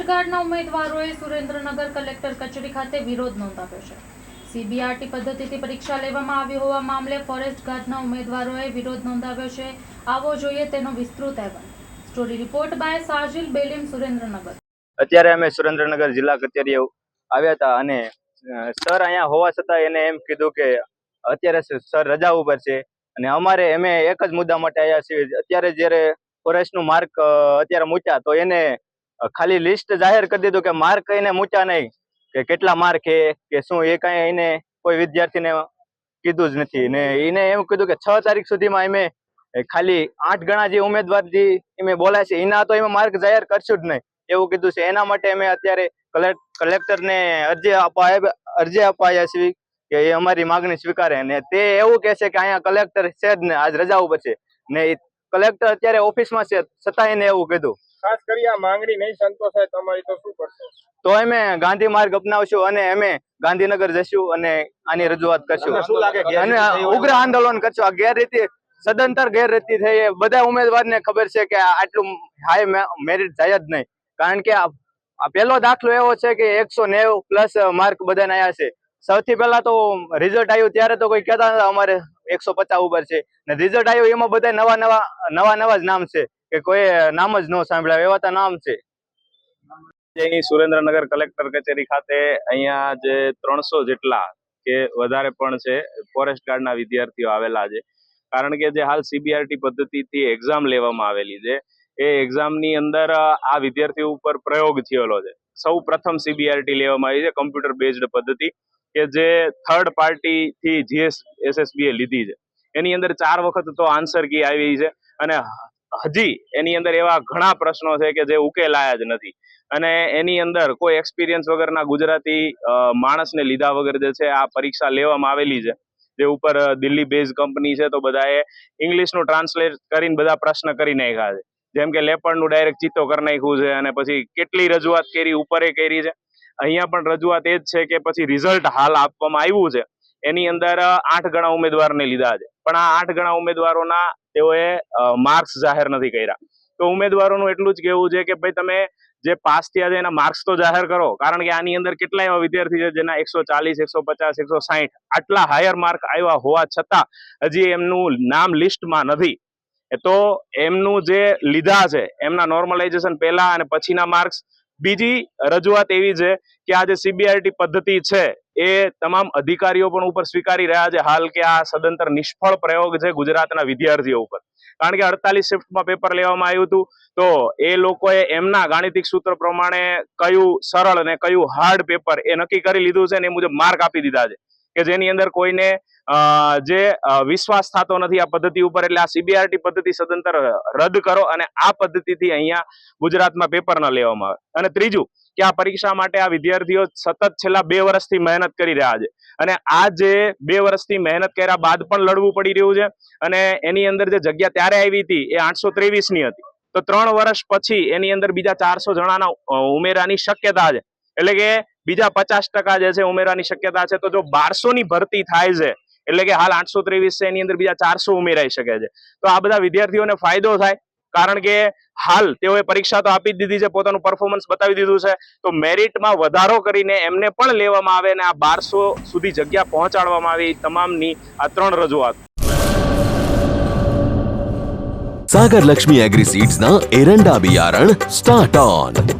Forest ગાર્ડના ઉમેદવારોએ Surendranagar collector કચેરી ખાતે વિરોધ નોંધાવ્યો છે. સીબીઆરટી પદ્ધતિથી પરીક્ષા લેવામાં આવી હોવા મામલે ફોરેસ્ટ ગાર્ડના ઉમેદવારોએ વિરોધ નોંધાવ્યો છે. આવો જોઈએ તેનો વિસ્તૃત અહેવાલ. Story report by Sajil Belim Surendranagar. અત્યારે અમે સુરેન્દ્રનગર જિલ્લા કચેરીએ આવ્યા હતા અને સર અહીંયા હોવા છતાં એને એમ કીધું કે અત્યારે સર રજા ઉપર છે અને અમારે, અમે એક જ મુદ્દા માટે આવ્યા છીએ. અત્યારે જ્યારે ફોરેસ્ટનું માર્ક અત્યારે મૂક્યા તો એને ખાલી લિસ્ટ જાહેર કરી દીધું કે માર્ક એને મૂક્યા નહીં, કે કેટલા માર્ક છે, કે શું એ કાંઈ એને કોઈ વિદ્યાર્થીને કીધું જ નથી. ને એને એમ કીધું કે છ તારીખ સુધીમાં અમે ખાલી આઠ ગણા જે ઉમેદવાર જે એમે બોલાય છે, એના તો એમાં માર્ક જાહેર કરશું જ નહીં. એવું કીધું છે. એના માટે અમે અત્યારે કલેક્ટરને અરજી આપવા અરજી અપાયા છીએ કે એ અમારી માગણી સ્વીકારે. ને તે એવું કહે છે કે અહીંયા કલેક્ટર છે જ ને, આજ રજા ઉપર છે. ને કલેક્ટર અત્યારે ઓફિસમાં છે છતાં એને એવું કીધું. ખાસ કરી આ માંગણી નહીં સંતોષાય તમારી તો શું કરશો? તો અમે ગાંધી માર્ગ અપનાવશું અને અમે ગાંધીનગર જશું અને આની રજૂઆત કરશું. શું લાગે અને? ઉગ્ર આંદોલન કરશું. આ ગેરરીતિ સદંતર ગેરરીતિ થઈ એ બધા ઉમેદવારને ખબર છે કે આ આટલું હાઈ મેરિટ જાય જ નહીં. કારણ કે આ પહેલો દાખલો એવો છે કે એકસો નેવું પ્લસ માર્ક બધાને આવ્યા છે. સૌથી પહેલા તો રિઝલ્ટ આવ્યું ત્યારે તો કોઈ કહેતા અમારે એકસો પચાસ ઉપર છે. ને રિઝલ્ટ આવ્યું એમાં બધા નવા નવા નવા નવા જ નામ છે. કે કોઈ નામ જ ન સાંભળ્યા, એવા તો નામ છે. અહીં સુરેન્દ્રનગર કલેક્ટર કચેરી ખાતે અહીંયા જે ત્રણસો જેટલા કે વધારે પણ છે, ફોરેસ્ટ ગાર્ડના વિદ્યાર્થીઓ આવેલા છે. કારણ કે જે હાલ સીબીઆરટી પદ્ધતિથી એક્ઝામ લેવામાં આવેલી છે, એ એક્ઝામની અંદર આ વિદ્યાર્થીઓ ઉપર પ્રયોગ થયેલો છે. સૌ પ્રથમ સીબીઆરટી લેવામાં આવી છે કમ્પ્યુટર બેઝડ પદ્ધતિ, કે જે થર્ડ પાર્ટી થી જીએસ એસએસબીએ લીધી છે. એની અંદર ચાર વખત તો આન્સર કી આવી છે, અને હજી એની અંદર એવા ઘણા પ્રશ્નો છે કે જે ઉકેલાયા જ નથી. અને એની અંદર કોઈ એક્સપિરિયન્સ વગરના ગુજરાતી માણસને લીધા વગર જે છે આ પરીક્ષા લેવામાં આવેલી છે. જે ઉપર દિલ્હી બેઝ કંપની છે તો બધાએ ઇંગ્લિશનું ટ્રાન્સલેટ કરીને બધા પ્રશ્ન કરી નાખ્યા છે. જેમ કે લેપણનું ડાયરેક્ટ ચિત્તો કરી નાખ્યું છે અને પછી કેટલી રજૂઆત કરી, ઉપરે કરી છે. અહીંયા પણ રજૂઆત એ જ છે કે પછી રિઝલ્ટ હાલ આપવામાં આવ્યું છે. એની અંદર આઠ ગણા ઉમેદવારને લીધા છે. પણ આ આઠ ગણા ઉમેદવારોના તેઓએ માર્ક્સ જાહેર નથી કર્યા. તો ઉમેદવારોનું એટલું જ કહેવું છે કે ભાઈ તમે જે પાસ થયા છે એના માર્ક્સ તો જાહેર કરો. કારણ કે આની અંદર કેટલા એવા વિદ્યાર્થી છે જેના એકસો ચાલીસ, એકસો પચાસ, એકસો સાહીઠ આટલા હાયર માર્ક આવ્યા હોવા છતાં હજી એમનું નામ લિસ્ટમાં નથી. તો એમનું જે લીધા છે, એમના નોર્મલાઇઝેશન પહેલા અને પછીના માર્ક્સ બીજી રજૂઆત એવી છે કે આ જે સીબીઆરટી પદ્ધતિ છે એ તમામ અધિકારીઓ પણ ઉપર સ્વીકારી રહ્યા છે હાલ કે આ સદંતર નિષ્ફળ પ્રયોગ છે ગુજરાતના વિદ્યાર્થીઓ ઉપર. કારણ કે અડતાલીસ શિફ્ટમાં પેપર લેવામાં આવ્યું હતું, તો એ લોકોએ એમના ગાણિતિક સૂત્ર પ્રમાણે કયું સરળ અને કયું હાર્ડ પેપર એ નક્કી કરી લીધું છે ને એ મુજબ માર્ક આપી દીધા છે. કે જેની અંદર કોઈને જે વિશ્વાસ થતો નથી આ પદ્ધતિ ઉપર, એટલે આ સીબીઆરટી પદ્ધતિ સદંતર રદ કરો અને આ પદ્ધતિથી અહીંયા ગુજરાતમાં પેપર ન લેવામાં આવે. અને ત્રીજું કે આ પરીક્ષા માટે આ વિદ્યાર્થીઓ સતત છેલ્લા બે વર્ષથી મહેનત કરી રહ્યા છે. અને આ જે બે વર્ષથી મહેનત કર્યા બાદ પણ લડવું પડી રહ્યું છે. અને એની અંદર જે જગ્યા ત્યારે આવી હતી એ આઠસો ની હતી. તો ત્રણ વર્ષ પછી એની અંદર બીજા ચારસો જણાના ઉમેરાની શક્યતા છે. એટલે કે બીજા પચાસ ટકા જે છે ઉમેરાની શક્યતા છે. તો જો બારસો ભરતી થાય છે, એટલે કે હાલ આઠસો ત્રેવીસ છે, એની અંદર બીજા ચારસો ઉમેરાઈ શકે છે. તો આ બધા વિદ્યાર્થીઓને ફાયદો થાય. કારણ કે હાલ તેઓએ પરીક્ષા તો આપી જ દીધી છે, પોતાનું પરફોર્મન્સ બતાવી દીધું છે. તો મેરિટમાં વધારો કરીને એમને પણ લેવામાં આવે અને આ બારસો સુધી જગ્યા પહોંચાડવામાં આવી તમામની આ ત્રણ રજૂઆત. સાગર લક્ષ્મી એગ્રી સીડ્સના એરંડા બિયારણ સ્ટાર્ટ ઓન